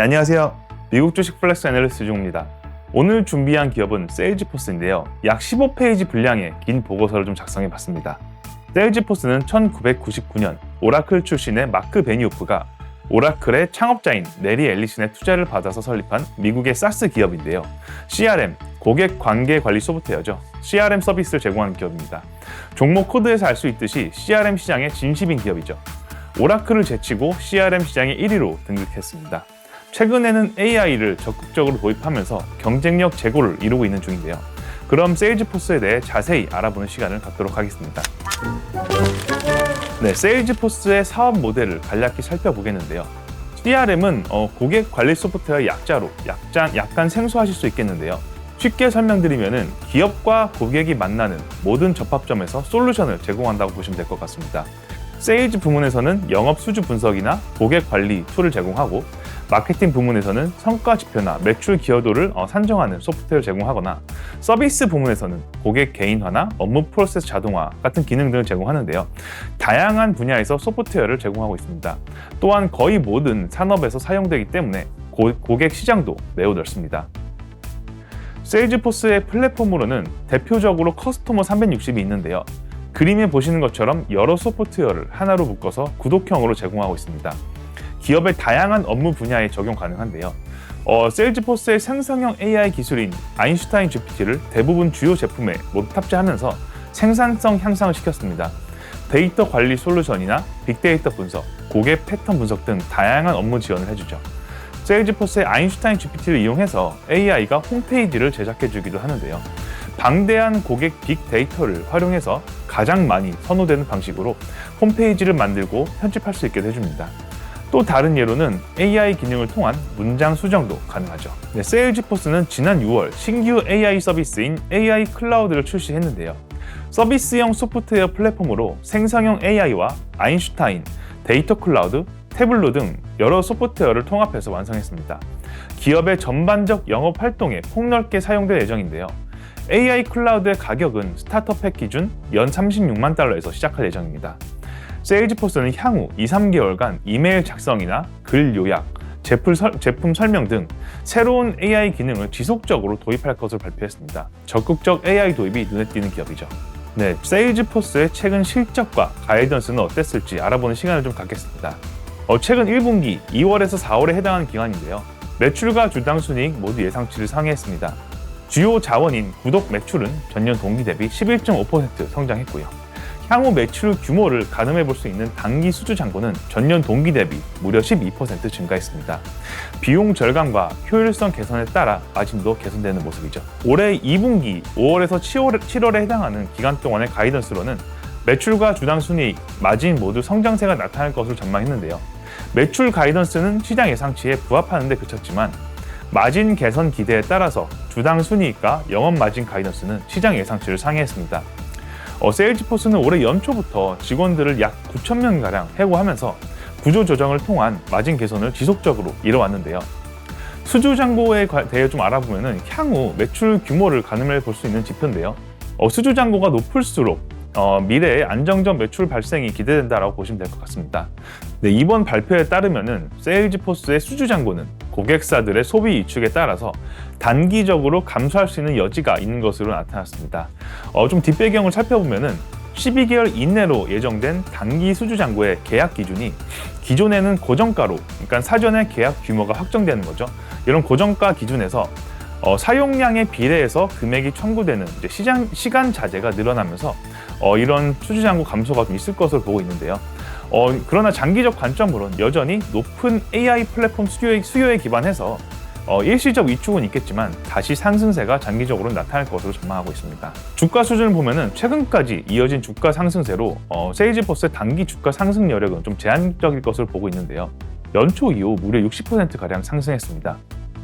네, 안녕하세요. 미국 주식 플렉스 애널리스트 중입니다. 오늘 준비한 기업은 세일즈포스인데요. 약 15페이지 분량의 긴 보고서를 좀 작성해 봤습니다. 세일즈포스는 1999년 오라클 출신의 마크 베니오프가 오라클의 창업자인 네리 앨리슨의 투자를 받아서 설립한 미국의 사스 기업인데요. CRM, 고객 관계 관리 소프트웨어죠. CRM 서비스를 제공하는 기업입니다. 종목 코드에서 알 수 있듯이 CRM 시장의 진심인 기업이죠. 오라클을 제치고 CRM 시장의 1위로 등극했습니다. 최근에는 AI를 적극적으로 도입하면서 경쟁력 제고를 이루고 있는 중인데요. 그럼 세일즈포스에 대해 자세히 알아보는 시간을 갖도록 하겠습니다. 네, 세일즈포스의 사업 모델을 간략히 살펴보겠는데요. CRM은 어, 고객 관리 소프트웨어 약자로 약간, 약간 생소하실 수 있겠는데요. 쉽게 설명드리면 기업과 고객이 만나는 모든 접합점에서 솔루션을 제공한다고 보시면 될 것 같습니다. 세일즈 부문에서는 영업 수주 분석이나 고객 관리 툴을 제공하고 마케팅 부문에서는 성과 지표나 매출 기여도를 어, 산정하는 소프트웨어를 제공하거나 서비스 부문에서는 고객 개인화나 업무 프로세스 자동화 같은 기능 등을 제공하는데요. 다양한 분야에서 소프트웨어를 제공하고 있습니다. 또한 거의 모든 산업에서 사용되기 때문에 고, 고객 시장도 매우 넓습니다. 세일즈포스의 플랫폼으로는 대표적으로 커스터머 360이 있는데요. 그림에 보시는 것처럼 여러 소프트웨어를 하나로 묶어서 구독형으로 제공하고 있습니다. 기업의 다양한 업무 분야에 적용 가능한데요. 어, 세일즈포스의 생성형 AI 기술인 아인슈타인 GPT를 대부분 주요 제품에 모두 탑재하면서 생산성 향상을 시켰습니다. 데이터 관리 솔루션이나 빅데이터 분석, 고객 패턴 분석 등 다양한 업무 지원을 해주죠. 세일즈포스의 아인슈타인 GPT를 이용해서 AI가 홈페이지를 제작해주기도 하는데요. 방대한 고객 빅데이터를 활용해서 가장 많이 선호되는 방식으로 홈페이지를 만들고 편집할 수 있게 해줍니다. 또 다른 예로는 AI 기능을 통한 문장 수정도 가능하죠. 네, 세일즈포스는 지난 6월 신규 AI 서비스인 AI 클라우드를 출시했는데요. 서비스형 소프트웨어 플랫폼으로 생성형 AI와 아인슈타인, 데이터 클라우드, 태블로 등 여러 소프트웨어를 통합해서 완성했습니다. 기업의 전반적 영업 활동에 폭넓게 사용될 예정인데요. AI 클라우드의 가격은 스타트업 기준 연 36만 달러에서 시작할 예정입니다. 세일즈포스는 향후 2, 3개월간 이메일 작성이나 글 요약, 제품, 설, 제품 설명 등 새로운 AI 기능을 지속적으로 도입할 것을 발표했습니다. 적극적 AI 도입이 눈에 띄는 기업이죠. 네, 세일즈포스의 최근 실적과 가이던스는 어땠을지 알아보는 시간을 좀 갖겠습니다. 어, 최근 1분기 2월에서 4월에 해당하는 기간인데요. 매출과 주당 순이익 모두 예상치를 상회했습니다. 주요 자원인 구독 매출은 전년 동기 대비 11.5% 성장했고요. 향후 매출 규모를 가늠해 볼 수 있는 단기 수주 잔고는 전년 동기 대비 무려 12% 증가했습니다. 비용 절감과 효율성 개선에 따라 마진도 개선되는 모습이죠. 올해 2분기 5월에서 7월, 7월 에 해당하는 기간 동안의 가이던스로는 매출과 주당 순이익, 마진 모두 성장세가 나타날 것으로 전망했는데요. 매출 가이던스는 시장 예상치에 부합하는 데 그쳤지만 마진 개선 기대에 따라서 주당 순이익과 영업 마진 가이던스는 시장 예상치를 상회했습니다. 어, 세일즈포스는 올해 연초부터 직원들을 약 9천 명 가량 해고하면서 구조 조정을 통한 마진 개선을 지속적으로 이뤄왔는데요. 수주 잔고에 대해 좀 알아보면 향후 매출 규모를 가늠해 볼 수 있는 지표인데요. 어, 수주 잔고가 높을수록 어, 미래에 안정적 매출 발생이 기대된다고 보시면 될 것 같습니다. 네, 이번 발표에 따르면 세일즈포스의 수주 잔고는 고객사들의 소비 위축에 따라서 단기적으로 감소할 수 있는 여지가 있는 것으로 나타났습니다. 어, 좀 뒷배경을 살펴보면은 12개월 이내로 예정된 단기 수주 잔고의 계약 기준이 기존에는 고정가로, 그러니까 사전에 계약 규모가 확정되는 거죠. 이런 고정가 기준에서 어, 사용량에 비례해서 금액이 청구되는 시장, 시간 자재가 늘어나면서 어, 이런 수주 잔고 감소가 좀 있을 것으로 보고 있는데요. 어, 그러나 장기적 관점으로는 여전히 높은 AI 플랫폼 수요에, 수요에 기반해서 어, 일시적 위축은 있겠지만 다시 상승세가 장기적으로 나타날 것으로 전망하고 있습니다. 주가 수준을 보면은 최근까지 이어진 주가 상승세로 어, 세이지버스의 단기 주가 상승 여력은 좀 제한적일 것으로 보고 있는데요. 연초 이후 무려 60%가량 상승했습니다.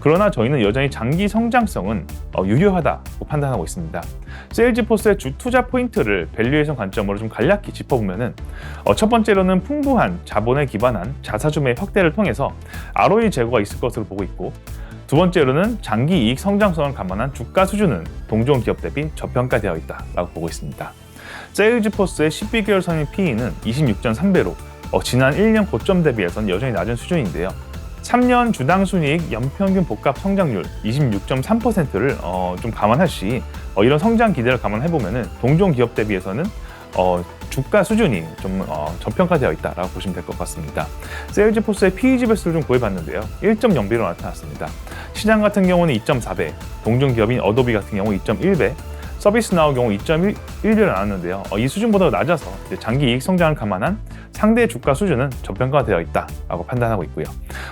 그러나 저희는 여전히 장기 성장성은 어, 유효하다고 판단하고 있습니다. 세일즈포스의 주 투자 포인트를 밸류에이션 관점으로 좀 간략히 짚어보면은 어, 첫 번째로는 풍부한 자본에 기반한 자사주매 확대를 통해서 ROE 제고가 있을 것으로 보고 있고 두 번째로는 장기 이익 성장성을 감안한 주가 수준은 동종 기업 대비 저평가되어 있다라고 보고 있습니다. 세일즈포스의 12개월 선임 PE는 26.3배로 어, 지난 1년 고점 대비해서는 여전히 낮은 수준인데요. 3년 주당 순이익 연평균 복합 성장률 26.3%를 어, 좀 감안할 시 어, 이런 성장 기대를 감안해 보면은 동종 기업 대비해서는 어, 주가 수준이 좀 어, 저평가되어 있다라고 보시면 될 것 같습니다. 세일즈포스의 PEG 배수를 좀 구해봤는데요. 1.0배로 나타났습니다. 시장 같은 경우는 2.4배, 동종 기업인 어도비 같은 경우 2.1배, 서비스 나우 경우 2.1배로 나왔는데요. 어, 이 수준보다 낮아서 이제 장기 이익 성장을 감안한 상대 주가 수준은 저평가되어 있다라고 판단하고 있고요.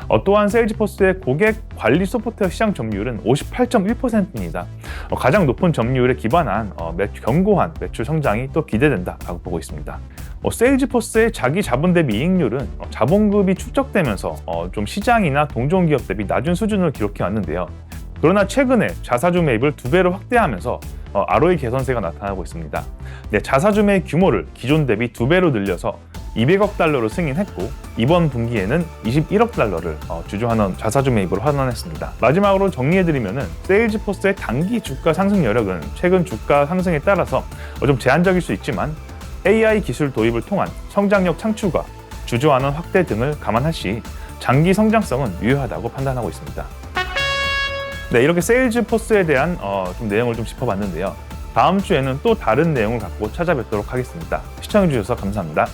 어, 또한 세일즈포스의 고객 관리 소프트웨어 시장 점유율은 58.1%입니다. 어, 가장 높은 점유율에 기반한 어, 매, 견고한 매출 성장이 또 기대된다라고 보고 있습니다. 어, 세일즈포스의 자기 자본 대비 이익률은 어, 자본급이 축적되면서 어, 좀 시장이나 동종 기업 대비 낮은 수준을 기록해 왔는데요. 그러나 최근에 자사주 매입을 두 배로 확대하면서 어, ROE 개선세가 나타나고 있습니다. 네, 자사주 매입 규모를 기존 대비 두 배로 늘려서 200억 달러로 승인했고 이번 분기에는 21억 달러를 어, 주주환원 자사주 매입으로 환원했습니다. 마지막으로 정리해드리면은 세일즈포스의 단기 주가 상승 여력은 최근 주가 상승에 따라서 어, 좀 제한적일 수 있지만 AI 기술 도입을 통한 성장력 창출과 주주환원 확대 등을 감안할 시 장기 성장성은 유효하다고 판단하고 있습니다. 네, 이렇게 세일즈포스에 대한 어, 좀 내용을 좀 짚어봤는데요. 다음 주에는 또 다른 내용을 갖고 찾아뵙도록 하겠습니다. 시청해주셔서 감사합니다.